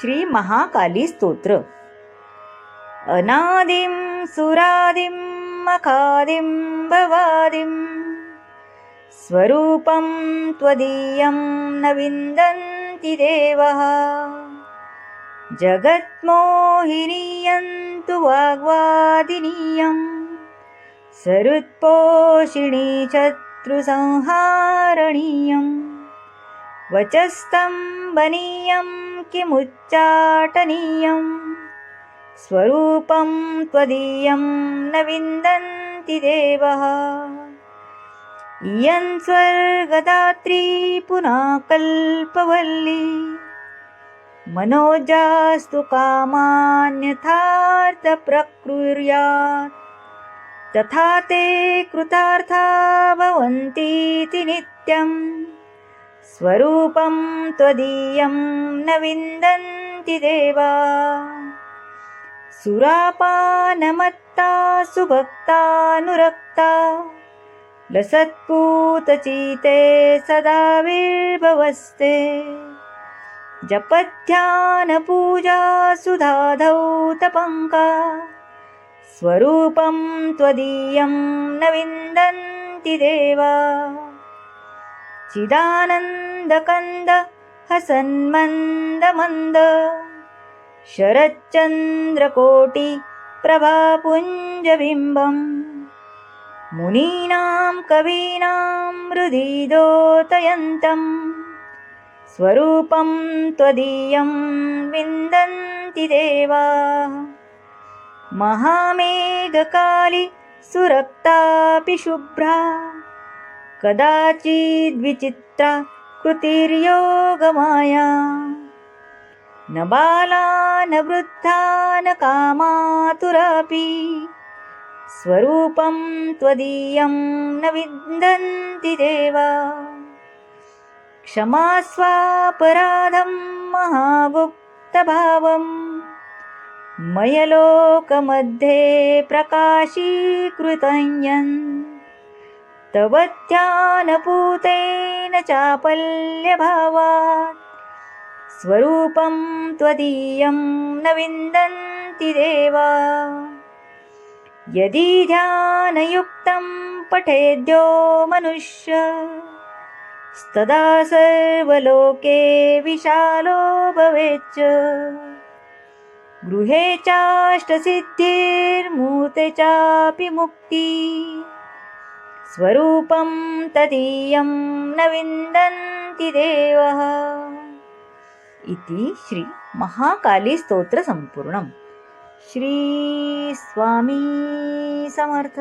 श्रीमहाकालीस्तोत्र। अनादिं सुरादिं मखादिं भवादिं। स्वरूपं त्वदीयं न विन्दन्ति देवः जगत्मोहिनीयन्तु वाग्वादिनीयं। सरुत्पोषिणी शत्रुसंहारणीयम् वचस्तम्बनीयं किमुच्चाटनीयं स्वरूपं त्वदीयं न विन्दन्ति देवः। इयं स्वर्गदात्री पुनः कल्पवल्ली मनोजास्तु कामान्यथार्थप्रकुर्यात्। तथा ते कृतार्था भवन्तीति नित्यम् स्वरूपं त्वदीयं न विन्दन्ति देवा। सुरापानमत्ता सुभक्तानुरक्ता लसत्पूतचीते सदा सुधाधौ तपङ्का स्वरूपं त्वदीयं न विन्दन्ति देवा चिदानन्दकन्द हसन्मन्दमन्द शरच्चन्द्रकोटिप्रभापुञ्जबिम्बम् मुनीनां कवीनां हृदिदोतयन्तं स्वरूपं त्वदीयं विन्दन्ति देवा। महामेघकालि सुरक्तापि शुभ्रा कदाचिद्विचित्रा कृतिर्योगमाया। न बाला न वृद्धा न कामातुरापि स्वरूपं त्वदीयं न विन्दन्ति देवा। क्षमा स्वापराधं महागुप्तभावं। मयलोकमध्ये प्रकाशीकृतयन् तव ध्यानपूतेन चापल्यभावात् स्वरूपं त्वदीयं न विन्दन्ति देवा। यदि ध्यानयुक्तं पठेद्यो मनुष्य स्तदा सर्वलोके विशालो भवेच्च। गृहे चाष्टसिद्धिर्मूर्ते चापि मुक्ति स्वरूपं तदीयं न विन्दन्ति देवः। इति श्रीमहाकालीस्तोत्रसम्पूर्णं श्रीस्वामी समर्थ।